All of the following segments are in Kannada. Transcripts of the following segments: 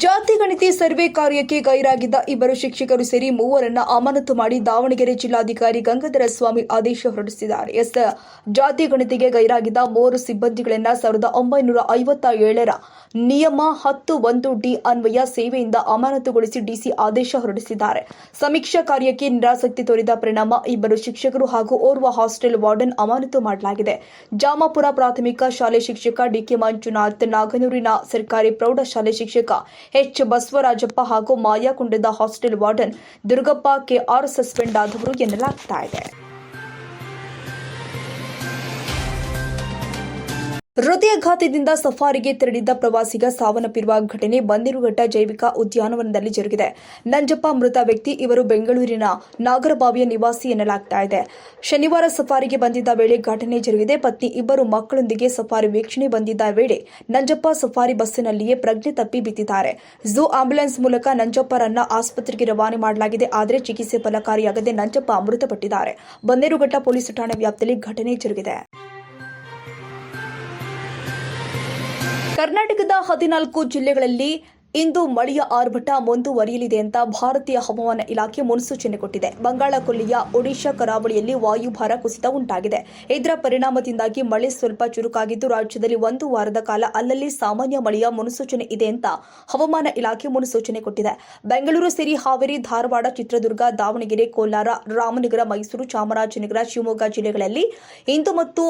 ಜಾತಿ ಗಣತಿ ಸರ್ವೆ ಕಾರ್ಯಕ್ಕೆ ಗೈರಾಗಿದ್ದ ಇಬ್ಬರು ಶಿಕ್ಷಕರು ಸೇರಿ ಮೂವರನ್ನ ಅಮಾನತು ಮಾಡಿ ದಾವಣಗೆರೆ ಜಿಲ್ಲಾಧಿಕಾರಿ ಗಂಗಾಧರ ಸ್ವಾಮಿ ಆದೇಶ ಹೊರಡಿಸಿದ್ದಾರೆ. ಎಸ್, ಜಾತಿ ಗಣತಿಗೆ ಗೈರಾಗಿದ್ದ ಮೂವರು ಸಿಬ್ಬಂದಿಗಳನ್ನ ಸಾವಿರದ ಒಂಬೈನೂರ ಐವತ್ತ ಏಳರ ನಿಯಮ ಹತ್ತು ಒಂದು ಡಿ ಅನ್ವಯ ಸೇವೆಯಿಂದ ಅಮಾನತುಗೊಳಿಸಿ ಡಿಸಿ ಆದೇಶ ಹೊರಡಿಸಿದ್ದಾರೆ. ಸಮೀಕ್ಷಾ ಕಾರ್ಯಕ್ಕೆ ನಿರಾಸಕ್ತಿ ತೋರಿದ ಪರಿಣಾಮ ಇಬ್ಬರು ಶಿಕ್ಷಕರು ಹಾಗೂ ಓರ್ವ ಹಾಸ್ಟೆಲ್ ವಾರ್ಡನ್ ಅಮಾನತು ಮಾಡಲಾಗಿದೆ. ಜಾಮಾಪುರ ಪ್ರಾಥಮಿಕ ಶಾಲೆ ಶಿಕ್ಷಕ ಡಿಕೆ ಮಂಜುನಾಥ್, ನಾಗನೂರಿನ ಸರ್ಕಾರಿ ಪ್ರೌಢಶಾಲೆ ಶಿಕ್ಷಕ ಎಚ್ ಬಸವರಾಜಪ್ಪ ಹಾಗೂ ಮಾಯಾಕುಂಡದ hostel warden Durgappa KR suspend ಆದವರು ಎನ್ನಲಾಗ್ತಾ ಇದೆ. ಹೃದಯಾಘಾತದಿಂದ ಸಫಾರಿಗೆ ತೆರಳಿದ್ದ ಪ್ರವಾಸಿಗ ಸಾವನ್ನಪ್ಪಿರುವ ಘಟನೆ ಬಂದಿರುಘಟ್ಟ ಜೈವಿಕ ಉದ್ಯಾನವನದಲ್ಲಿ ಜರುಗಿದೆ. ನಂಜಪ್ಪ ಮೃತ ವ್ಯಕ್ತಿ ಇವರು ಬೆಂಗಳೂರಿನ ನಾಗರಬಾವಿಯ ನಿವಾಸಿ ಎನ್ನಲಾಗ್ತಾ ಇದೆ. ಶನಿವಾರ ಸಫಾರಿಗೆ ಬಂದಿದ್ದ ವೇಳೆ ಘಟನೆ ಜರುಗಿದೆ. ಪತ್ನಿ ಇಬ್ಬರು ಮಕ್ಕಳೊಂದಿಗೆ ಸಫಾರಿ ವೀಕ್ಷಣೆ ಬಂದಿದ್ದ ವೇಳೆ ನಂಜಪ್ಪ ಸಫಾರಿ ಬಸ್ಸಿನಲ್ಲಿಯೇ ಪ್ರಜ್ಞೆ ತಪ್ಪಿ ಬಿದ್ದಿದ್ದಾರೆ. ಝೂ ಆಂಬ್ಯುಲೆನ್ಸ್ ಮೂಲಕ ನಂಜಪ್ಪರನ್ನ ಆಸ್ಪತ್ರೆಗೆ ರವಾನೆ ಮಾಡಲಾಗಿದೆ. ಆದರೆ ಚಿಕಿತ್ಸೆ ಫಲಕಾರಿಯಾಗದೆ ನಂಜಪ್ಪ ಮೃತಪಟ್ಟಿದ್ದಾರೆ. ಬಂದೇರುಘಟ್ಟ ಪೊಲೀಸ್ ಠಾಣೆ ವ್ಯಾಪ್ತಿಯಲ್ಲಿ ಘಟನೆ ಜರುಗಿದೆ. ಕರ್ನಾಟಕದ ಹದಿನಾಲ್ಕು ಜಿಲ್ಲೆಗಳಲ್ಲಿ ಇಂದು ಮಳೆಯ ಆರ್ಭಟ ಮುಂದುವರಿಯಲಿದೆ ಅಂತ ಭಾರತೀಯ ಹವಾಮಾನ ಇಲಾಖೆ ಮುನ್ಸೂಚನೆ ಕೊಟ್ಟಿದೆ. ಬಂಗಾಳ ಕೊಲ್ಲಿಯ ಒಡಿಶಾ ಕರಾವಳಿಯಲ್ಲಿ ವಾಯುಭಾರ ಕುಸಿತ ಉಂಟಾಗಿದೆ. ಇದರ ಪರಿಣಾಮದಿಂದಾಗಿ ಮಳೆ ಸ್ವಲ್ಪ ಚುರುಕಾಗಿದ್ದು, ರಾಜ್ಯದಲ್ಲಿ ಒಂದು ವಾರದ ಕಾಲ ಅಲ್ಲಲ್ಲಿ ಸಾಮಾನ್ಯ ಮಳೆಯ ಮುನ್ಸೂಚನೆ ಇದೆ ಅಂತ ಹವಾಮಾನ ಇಲಾಖೆ ಮುನ್ಸೂಚನೆ ಕೊಟ್ಟಿದೆ. ಬೆಂಗಳೂರು ಸೇರಿ ಹಾವೇರಿ, ಧಾರವಾಡ, ಚಿತ್ರದುರ್ಗ, ದಾವಣಗೆರೆ, ಕೋಲಾರ, ರಾಮನಗರ, ಮೈಸೂರು, ಚಾಮರಾಜನಗರ, ಶಿವಮೊಗ್ಗ ಜಿಲ್ಲೆಗಳಲ್ಲಿ ಇಂದು ಮತ್ತು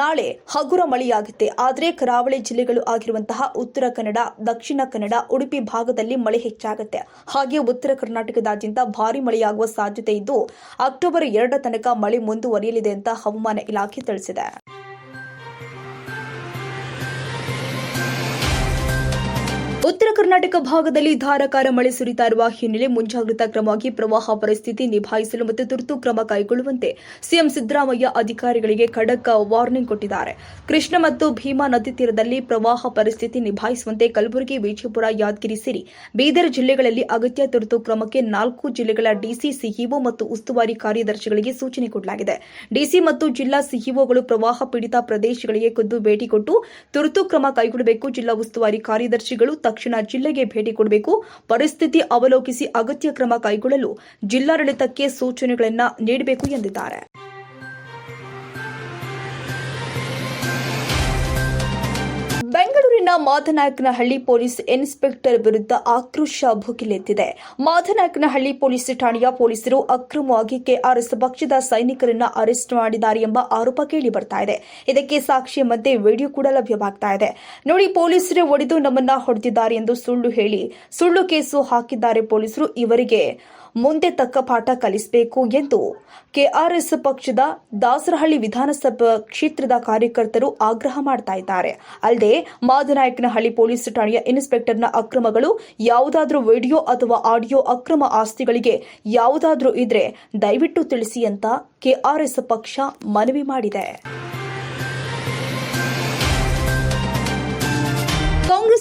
ನಾಳೆ ಹಗುರ ಮಳೆಯಾಗುತ್ತೆ. ಆದರೆ ಕರಾವಳಿ ಜಿಲ್ಲೆಗಳು ಆಗಿರುವಂತಹ ಉತ್ತರ ಕನ್ನಡ, ದಕ್ಷಿಣ ಕನ್ನಡ, ಉಡುಪಿ ಭಾಗದಲ್ಲಿ ಮಳೆ ಹೆಚ್ಚಾಗುತ್ತೆ. ಹಾಗೆ ಉತ್ತರ ಕರ್ನಾಟಕದಾದ್ಯಂತ ಭಾರಿ ಮಳೆಯಾಗುವ ಸಾಧ್ಯತೆ ಇದ್ದು, ಅಕ್ಟೋಬರ್ ಎರಡರ ತನಕ ಮಳೆ ಮುಂದುವರಿಯಲಿದೆ ಅಂತ ಹವಾಮಾನ ಇಲಾಖೆ ತಿಳಿಸಿದೆ. ಉತ್ತರ ಕರ್ನಾಟಕ ಭಾಗದಲ್ಲಿ ಧಾರಾಕಾರ ಮಳೆ ಸುರಿತಾ ಇರುವ ಹಿನ್ನೆಲೆ ಮುಂಜಾಗ್ರತಾ ಕ್ರಮವಾಗಿ ಪ್ರವಾಹ ಪರಿಸ್ಥಿತಿ ನಿಭಾಯಿಸಲು ಮತ್ತು ತುರ್ತು ಕ್ರಮ ಕೈಗೊಳ್ಳುವಂತೆ ಸಿಎಂ ಸಿದ್ದರಾಮಯ್ಯ ಅಧಿಕಾರಿಗಳಿಗೆ ಖಡಕ್ ವಾರ್ನಿಂಗ್ ಕೊಟ್ಟಿದ್ದಾರೆ. ಕೃಷ್ಣ ಮತ್ತು ಭೀಮಾ ನದಿ ತೀರದಲ್ಲಿ ಪ್ರವಾಹ ಪರಿಸ್ಥಿತಿ ನಿಭಾಯಿಸುವಂತೆ ಕಲಬುರಗಿ, ವಿಜಯಪುರ, ಯಾದಗಿರಿ ಸೇರಿ ಬೀದರ್ ಜಿಲ್ಲೆಗಳಲ್ಲಿ ಅಗತ್ಯ ತುರ್ತು ಕ್ರಮಕ್ಕೆ ನಾಲ್ಕು ಜಿಲ್ಲೆಗಳ ಡಿಸಿ ಸಿಇಒ ಮತ್ತು ಉಸ್ತುವಾರಿ ಕಾರ್ಯದರ್ಶಿಗಳಿಗೆ ಸೂಚನೆ ಕೊಡಲಾಗಿದೆ. ಡಿಸಿ ಮತ್ತು ಜಿಲ್ಲಾ ಸಿಇಒಗಳು ಪ್ರವಾಹ ಪೀಡಿತ ಪ್ರದೇಶಗಳಿಗೆ ಖುದ್ದು ಭೇಟಿ ಕೊಟ್ಟು ತುರ್ತು ಕ್ರಮ ಕೈಗೊಳ್ಳಬೇಕು. ಜಿಲ್ಲಾ ಉಸ್ತುವಾರಿ ಕಾರ್ಯದರ್ಶಿಗಳು ತಕ್ಷಣ ಜಿಲ್ಲೆಗೆ ಭೇಟಿ ಕೊಡಬೇಕು. ಪರಿಸ್ಥಿತಿ ಅವಲೋಕಿಸಿ ಅಗತ್ಯ ಕ್ರಮ ಕೈಗೊಳ್ಳಲು ಜಿಲ್ಲಾಡಳಿತಕ್ಕೆ ಸೂಚನೆಗಳನ್ನು ನೀಡಬೇಕು ಎಂದಿದ್ದಾರೆ. ಬೆಂಗಳೂರಿನ ಮಾದನಾಯಕನಹಳ್ಳಿ ಪೊಲೀಸ್ ಇನ್ಸ್ಪೆಕ್ಟರ್ ವಿರುದ್ಧ ಆಕ್ರೋಶ ಭುಗಿಲೆದ್ದಿದೆ ಮಾದನಾಯಕನಹಳ್ಳಿ ಪೊಲೀಸ್ ಠಾಣೆಯ ಪೊಲೀಸರು ಅಕ್ರಮವಾಗಿ ಕೆಆರ್ಎಸ್ ಪಕ್ಷದ ಸೈನಿಕರನ್ನು ಅರೆಸ್ಟ್ ಮಾಡಿದ್ದಾರೆ ಎಂಬ ಆರೋಪ ಕೇಳಿ ಬರ್ತಾ ಇದೆ. ಇದಕ್ಕೆ ಸಾಕ್ಷಿ ಮಧ್ಯೆ ವಿಡಿಯೋ ಕೂಡ ಲಭ್ಯವಾಗ್ತಾ ಇದೆ. ನೋಡಿ, ಪೊಲೀಸರೇ ಒಡೆದು ನಮ್ಮನ್ನ ಹೊಡೆದಿದ್ದಾರೆ ಎಂದು ಸುಳ್ಳು ಹೇಳಿ ಸುಳ್ಳು ಕೇಸು ಹಾಕಿದ್ದಾರೆ ಪೊಲೀಸರು. ಇವರಿಗೆ ಮುಂದೆ ತಕ್ಕ ಪಾಠ ಕಲಿಸಬೇಕು ಎಂದು ಕೆಆರ್ಎಸ್ ಪಕ್ಷದ ದಾಸರಹಳ್ಳಿ ವಿಧಾನಸಭಾ ಕ್ಷೇತ್ರದ ಕಾರ್ಯಕರ್ತರು ಆಗ್ರಹ ಮಾಡ್ತಾ ಇದ್ದಾರೆ. ಅಲ್ಲದೆ ಮಾದನಾಯಕನಹಳ್ಳಿ ಪೊಲೀಸ್ ಠಾಣೆಯ ಇನ್ಸ್ಪೆಕ್ಟರ್ನ ಅಕ್ರಮಗಳು ಯಾವುದಾದ್ರೂ ವಿಡಿಯೋ ಅಥವಾ ಆಡಿಯೋ ಅಕ್ರಮ ಆಸ್ತಿಗಳಿಗೆ ಯಾವುದಾದ್ರೂ ಇದ್ರೆ ದಯವಿಟ್ಟು ತಿಳಿಸಿ ಅಂತ ಕೆಆರ್ಎಸ್ ಪಕ್ಷ ಮನವಿ ಮಾಡಿದೆ.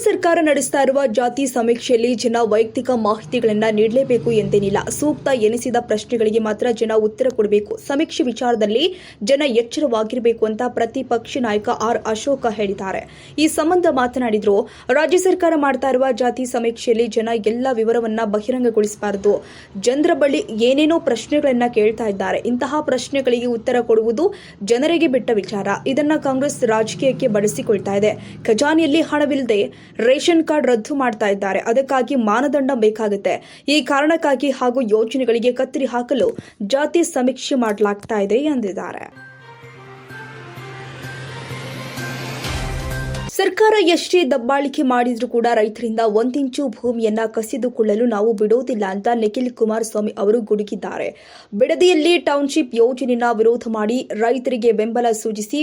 ಸರ್ಕಾರ ನಡೆಸ್ತಾ ಇರುವ ಜಾತಿ ಸಮೀಕ್ಷೆಯಲ್ಲಿ ಜನ ವೈಯಕ್ತಿಕ ಮಾಹಿತಿಗಳನ್ನು ನೀಡಲೇಬೇಕು ಎಂದೇನಿಲ್ಲ. ಸೂಕ್ತ ಎನಿಸಿದ ಪ್ರಶ್ನೆಗಳಿಗೆ ಮಾತ್ರ ಜನ ಉತ್ತರ ಕೊಡಬೇಕು. ಸಮೀಕ್ಷೆ ವಿಚಾರದಲ್ಲಿ ಜನ ಎಚ್ಚರವಾಗಿರಬೇಕು ಅಂತ ಪ್ರತಿಪಕ್ಷ ನಾಯಕ ಆರ್ ಅಶೋಕ ಹೇಳಿದ್ದಾರೆ. ಈ ಸಂಬಂಧ ಮಾತನಾಡಿದ್ರು, ರಾಜ್ಯ ಸರ್ಕಾರ ಮಾಡ್ತಾ ಇರುವ ಜಾತಿ ಸಮೀಕ್ಷೆಯಲ್ಲಿ ಜನ ಎಲ್ಲ ವಿವರವನ್ನ ಬಹಿರಂಗಗೊಳಿಸಬಾರದು. ಜನರ ಬಳಿ ಏನೇನೋ ಪ್ರಶ್ನೆಗಳನ್ನ ಕೇಳ್ತಾ ಇದ್ದಾರೆ. ಇಂತಹ ಪ್ರಶ್ನೆಗಳಿಗೆ ಉತ್ತರ ಕೊಡುವುದು ಜನರಿಗೆ ಬಿಟ್ಟ ವಿಚಾರ. ಇದನ್ನ ಕಾಂಗ್ರೆಸ್ ರಾಜಕೀಯಕ್ಕೆ ಬಳಸಿಕೊಳ್ತಾ ಇದೆ. ಖಜಾನೆಯಲ್ಲಿ ಹಣವಿಲ್ಲದೆ ರೇಷನ್ ಕಾರ್ಡ್ ರದ್ದು ಮಾಡ್ತಾ ಇದ್ದಾರೆ. ಅದಕ್ಕಾಗಿ ಮಾನದಂಡ ಬೇಕಾಗುತ್ತೆ. ಈ ಕಾರಣಕ್ಕಾಗಿ ಹಾಗೂ ಯೋಜನೆಗಳಿಗೆ ಕತ್ತರಿ ಹಾಕಲು ಜಾತಿ ಸಮೀಕ್ಷೆ ಮಾಡಲಾಗ್ತಾ ಇದೆ ಎಂದಿದ್ದಾರೆ. ಸರ್ಕಾರ ಎಷ್ಟೇ ದಬ್ಬಾಳಿಕೆ ಮಾಡಿದ್ರೂ ಕೂಡ ರೈತರಿಂದ ಒಂದಿಂಚು ಭೂಮಿಯನ್ನ ಕಸಿದುಕೊಳ್ಳಲು ನಾವು ಬಿಡೋದಿಲ್ಲ ಅಂತ ನಿಖಿಲ್ ಕುಮಾರಸ್ವಾಮಿ ಅವರು ಗುಡುಗಿದ್ದಾರೆ. ಬಿಡದಿಯಲ್ಲಿ ಟೌನ್ಶಿಪ್ ಯೋಜನೆಯನ್ನ ವಿರೋಧ ಮಾಡಿ ರೈತರಿಗೆ ಬೆಂಬಲ ಸೂಚಿಸಿ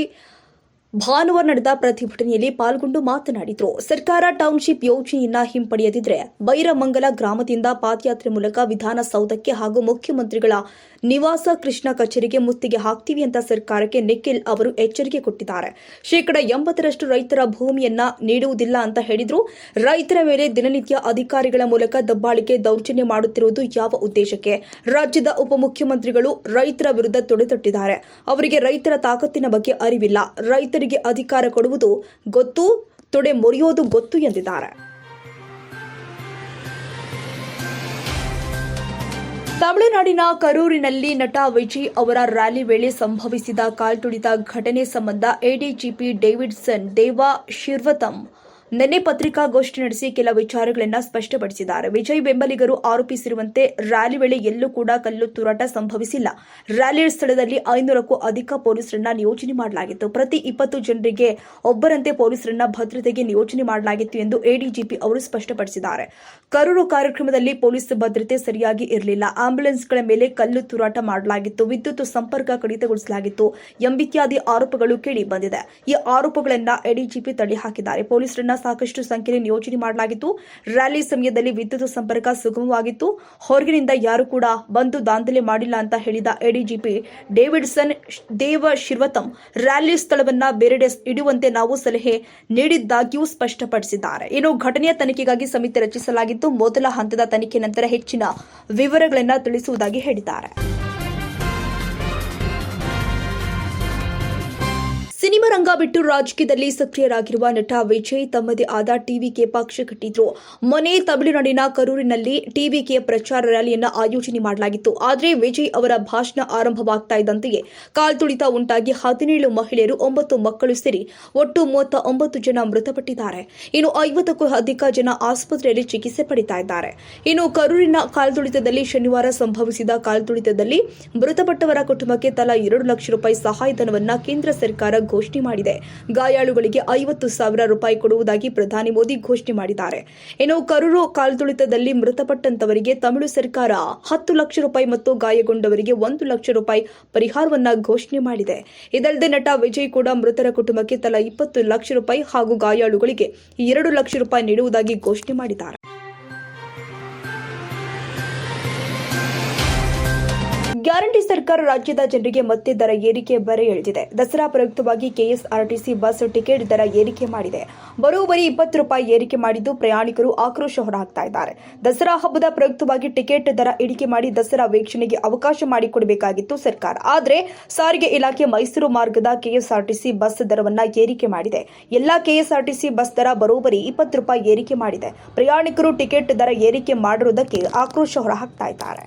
ಭಾನುವಾರ ನಡೆದ ಪ್ರತಿಭಟನೆಯಲ್ಲಿ ಪಾಲ್ಗೊಂಡು ಮಾತನಾಡಿದರು. ಸರ್ಕಾರ ಟೌನ್ಶಿಪ್ ಯೋಜನೆಯನ್ನ ಹಿಂಪಡೆಯದಿದ್ರೆ ಬೈರಮಂಗಲ ಗ್ರಾಮದಿಂದ ಪಾದಯಾತ್ರೆ ಮೂಲಕ ವಿಧಾನಸೌಧಕ್ಕೆ ಹಾಗೂ ಮುಖ್ಯಮಂತ್ರಿಗಳ ನಿವಾಸ ಕೃಷ್ಣ ಕಚೇರಿಗೆ ಮುತ್ತಿಗೆ ಹಾಕ್ತೀವಿ ಅಂತ ಸರ್ಕಾರಕ್ಕೆ ನಿಖಿಲ್ ಅವರು ಎಚ್ಚರಿಕೆ ಕೊಟ್ಟಿದ್ದಾರೆ. ಶೇಕಡ ಎಂಬತ್ತರಷ್ಟು ರೈತರ ಭೂಮಿಯನ್ನ ನೀಡುವುದಿಲ್ಲ ಅಂತ ಹೇಳಿದ್ರು. ರೈತರ ಮೇಲೆ ದಿನನಿತ್ಯ ಅಧಿಕಾರಿಗಳ ಮೂಲಕ ದಬ್ಬಾಳಿಕೆ ದೌರ್ಜನ್ಯ ಮಾಡುತ್ತಿರುವುದು ಯಾವ ಉದ್ದೇಶಕ್ಕೆ? ರಾಜ್ಯದ ಉಪಮುಖ್ಯಮಂತ್ರಿಗಳು ರೈತರ ವಿರುದ್ಧ ತೊಡೆತಟ್ಟಿದ್ದಾರೆ ಅವರಿಗೆ ರೈತರ ತಾಕತ್ತಿನ ಬಗ್ಗೆ ಅರಿವಿಲ್ಲ. ಅಧಿಕಾರ ಕೊಡುವುದು ಗೊತ್ತು, ತೊಡೆ ಮುರಿಯೋದು ಗೊತ್ತು ಎಂದಿದ್ದಾರೆ. ತಮಿಳುನಾಡಿನ ಕರೂರಿನಲ್ಲಿ ನಟ ವಿಜಿ ಅವರ ರ್ಯಾಲಿ ವೇಳೆ ಸಂಭವಿಸಿದ ಕಾಲ್ತುಳಿತ ಘಟನೆ ಸಂಬಂಧ ಎಡಿಜಿಪಿ ಡೇವಿಡ್ಸನ್ ದೇವಾ ಶಿರ್ವತಂ ನಿನ್ನೆ ಪತ್ರಿಕಾಗೋಷ್ಠಿ ನಡೆಸಿ ಕೆಲ ವಿಚಾರಗಳನ್ನು ಸ್ಪಷ್ಟಪಡಿಸಿದ್ದಾರೆ. ವಿಜಯ್ ಬೆಂಬಲಿಗರು ಆರೋಪಿಸಿರುವಂತೆ ರ್ಯಾಲಿ ವೇಳೆ ಎಲ್ಲೂ ಕೂಡ ಕಲ್ಲು ತೂರಾಟ ಸಂಭವಿಸಿಲ್ಲ. ರ್ಯಾಲಿ ಸ್ಥಳದಲ್ಲಿ ಐನೂರಕ್ಕೂ ಅಧಿಕ ಪೊಲೀಸರನ್ನ ನಿಯೋಜನೆ ಮಾಡಲಾಗಿತ್ತು. ಪ್ರತಿ ಇಪ್ಪತ್ತು ಜನರಿಗೆ ಒಬ್ಬರಂತೆ ಪೊಲೀಸರನ್ನ ಭದ್ರತೆಗೆ ನಿಯೋಜನೆ ಮಾಡಲಾಗಿತ್ತು ಎಂದು ಎಡಿಜಿಪಿ ಅವರು ಸ್ಪಷ್ಟಪಡಿಸಿದ್ದಾರೆ. ಕರೂರು ಕಾರ್ಯಕ್ರಮದಲ್ಲಿ ಪೊಲೀಸ್ ಭದ್ರತೆ ಸರಿಯಾಗಿ ಇರಲಿಲ್ಲ. ಆಂಬ್ಯುಲೆನ್ಸ್ಗಳ ಮೇಲೆ ಕಲ್ಲು ತೂರಾಟ ಮಾಡಲಾಗಿತ್ತು. ವಿದ್ಯುತ್ ಸಂಪರ್ಕ ಕಡಿತಗೊಳಿಸಲಾಗಿತ್ತು ಎಂಬಿತ್ಯಾದಿ ಆರೋಪಗಳು ಕೇಳಿ ಬಂದಿದೆ. ಈ ಆರೋಪಗಳನ್ನ ಎಡಿಜಿಪಿ ತಳ್ಳಿ ಹಾಕಿದ್ದಾರೆ ಪೊಲೀಸರನ್ನ ಸಾಕಷ್ಟು ಸಂಖ್ಯೆಯಲ್ಲಿ ನಿಯೋಜನೆ ಮಾಡಲಾಗಿತ್ತು. ರ್ಯಾಲಿ ಸಮಯದಲ್ಲಿ ವಿದ್ಯುತ್ ಸಂಪರ್ಕ ಸುಗಮವಾಗಿತ್ತು. ಹೊರಗಿನಿಂದ ಯಾರು ಕೂಡ ಬಂದು ದಾಂಧಲೆ ಮಾಡಿಲ್ಲ ಅಂತ ಹೇಳಿದ ಎಡಿಜಿಪಿ ಡೇವಿಡ್ಸನ್, ದೇವ ಶಿರ್ವತಂ, ರ್ಯಾಲಿ ಸ್ಥಳವನ್ನ ಬೇರೆಡೆ ಇಡುವಂತೆ ನಾವು ಸಲಹೆ ನೀಡಿದ್ದಾಗಿಯೂ ಸ್ಪಷ್ಟಪಡಿಸಿದ್ದಾರೆ. ಇನ್ನು ಘಟನೆಯ ತನಿಖೆಗಾಗಿ ಸಮಿತಿ ರಚಿಸಲಾಗಿತ್ತು. ಮೊದಲ ಹಂತದ ತನಿಖೆ ನಂತರ ಹೆಚ್ಚಿನ ವಿವರಗಳನ್ನು ತಿಳಿಸುವುದಾಗಿ ಹೇಳಿದ್ದಾರೆ. ಸಿನಿಮಾ ರಂಗ ಬಿಟ್ಟು ರಾಜಕೀಯದಲ್ಲಿ ಸಕ್ರಿಯರಾಗಿರುವ ನಟ ವಿಜಯ್ ತಮ್ಮದೇ ಆದ ಟಿವಿಕೆ ಪಕ್ಷ ಕಟ್ಟಿದ್ರು. ಮೊನ್ನೆ ತಮಿಳುನಾಡಿನ ಕರೂರಿನಲ್ಲಿ ಟಿವಿಕೆ ಪ್ರಚಾರ ರ್ಯಾಲಿಯನ್ನು ಆಯೋಜನೆ ಮಾಡಲಾಗಿತ್ತು. ಆದರೆ ವಿಜಯ್ ಅವರ ಭಾಷಣ ಆರಂಭವಾಗ್ತಾ ಇದ್ದಂತೆಯೇ ಕಾಲ್ತುಳಿತ ಉಂಟಾಗಿ ಹದಿನೇಳು ಮಹಿಳೆಯರು ಒಂಬತ್ತು ಮಕ್ಕಳು ಸೇರಿ ಒಟ್ಟು ಮೂವತ್ತ ಒಂಬತ್ತು ಜನ ಮೃತಪಟ್ಟಿದ್ದಾರೆ. ಇನ್ನು ಐವತ್ತಕ್ಕೂ ಅಧಿಕ ಜನ ಆಸ್ಪತ್ರೆಯಲ್ಲಿ ಚಿಕಿತ್ಸೆ ಪಡಿತಾ ಇದ್ದಾರೆ. ಇನ್ನು ಕರೂರಿನ ಕಾಲ್ತುಳಿತದಲ್ಲಿ ಶನಿವಾರ ಸಂಭವಿಸಿದ ಕಾಲ್ತುಳಿತದಲ್ಲಿ ಮೃತಪಟ್ಟವರ ಕುಟುಂಬಕ್ಕೆ ತಲಾ ಎರಡು ಲಕ್ಷ ರೂಪಾಯಿ ಸಹಾಯಧನವನ್ನು ಕೇಂದ್ರ ಸರ್ಕಾರ ಘೋಷಣೆ ಮಾಡಿದೆ. ಗಾಯಾಳುಗಳಿಗೆ ಐವತ್ತು ಸಾವಿರ ರೂಪಾಯಿ ಕೊಡುವುದಾಗಿ ಪ್ರಧಾನಿ ಮೋದಿ ಘೋಷಣೆ ಮಾಡಿದ್ದಾರೆ. ಇನ್ನು ಕರೂರು ಕಾಲ್ತುಳಿತದಲ್ಲಿ ಮೃತಪಟ್ಟಂತವರಿಗೆ ತಮಿಳು ಸರ್ಕಾರ ಹತ್ತು ಲಕ್ಷ ರೂಪಾಯಿ ಮತ್ತು ಗಾಯಗೊಂಡವರಿಗೆ ಒಂದು ಲಕ್ಷ ರೂಪಾಯಿ ಪರಿಹಾರವನ್ನ ಘೋಷಣೆ ಮಾಡಿದೆ. ಇದಲ್ಲದೆ ನಟ ವಿಜಯ್ ಕೂಡ ಮೃತರ ಕುಟುಂಬಕ್ಕೆ ತಲಾ ಇಪ್ಪತ್ತು ಲಕ್ಷ ರೂಪಾಯಿ ಹಾಗೂ ಗಾಯಾಳುಗಳಿಗೆ ಎರಡು ಲಕ್ಷ ರೂಪಾಯಿ ನೀಡುವುದಾಗಿ ಘೋಷಣೆ ಮಾಡಿದ್ದಾರೆ. ಗ್ಯಾರಂಟಿ ಸರ್ಕಾರ ರಾಜ್ಯದ ಜನರಿಗೆ ಮತ್ತೆ ದರ ಏರಿಕೆ ಬರೆ ಎಳೆದಿದೆ. ದಸರಾ ಪ್ರಯುಕ್ತವಾಗಿ ಕೆಎಸ್ಆರ್ಟಿಸಿ ಬಸ್ ಟಿಕೆಟ್ ದರ ಏರಿಕೆ ಮಾಡಿದೆ. ಬರೋಬ್ಬರಿ ಇಪ್ಪತ್ತು ರೂಪಾಯಿ ಏರಿಕೆ ಮಾಡಿದ್ದು ಪ್ರಯಾಣಿಕರು ಆಕ್ರೋಶ ಹೊರಹಾಕ್ತಾ ಇದ್ದಾರೆ. ದಸರಾ ಹಬ್ಬದ ಪ್ರಯುಕ್ತವಾಗಿ ಟಿಕೆಟ್ ದರ ಇಳಿಕೆ ಮಾಡಿ ದಸರಾ ವೀಕ್ಷಣೆಗೆ ಅವಕಾಶ ಮಾಡಿಕೊಡಬೇಕಾಗಿತ್ತು ಸರ್ಕಾರ. ಆದರೆ ಸಾರಿಗೆ ಇಲಾಖೆ ಮೈಸೂರು ಮಾರ್ಗದ ಕೆಎಸ್ಆರ್ಟಿಸಿ ಬಸ್ ದರವನ್ನು ಏರಿಕೆ ಮಾಡಿದೆ. ಎಲ್ಲಾ ಕೆಎಸ್ಆರ್ಟಿಸಿ ಬಸ್ ದರ ಬರೋಬರಿ ಇಪ್ಪತ್ತು ರೂಪಾಯಿ ಏರಿಕೆ ಮಾಡಿದೆ. ಪ್ರಯಾಣಿಕರು ಟಿಕೆಟ್ ದರ ಏರಿಕೆ ಮಾಡಿರುವುದಕ್ಕೆ ಆಕ್ರೋಶ ಹೊರಹಾಕ್ತಾ ಇದ್ದಾರೆ.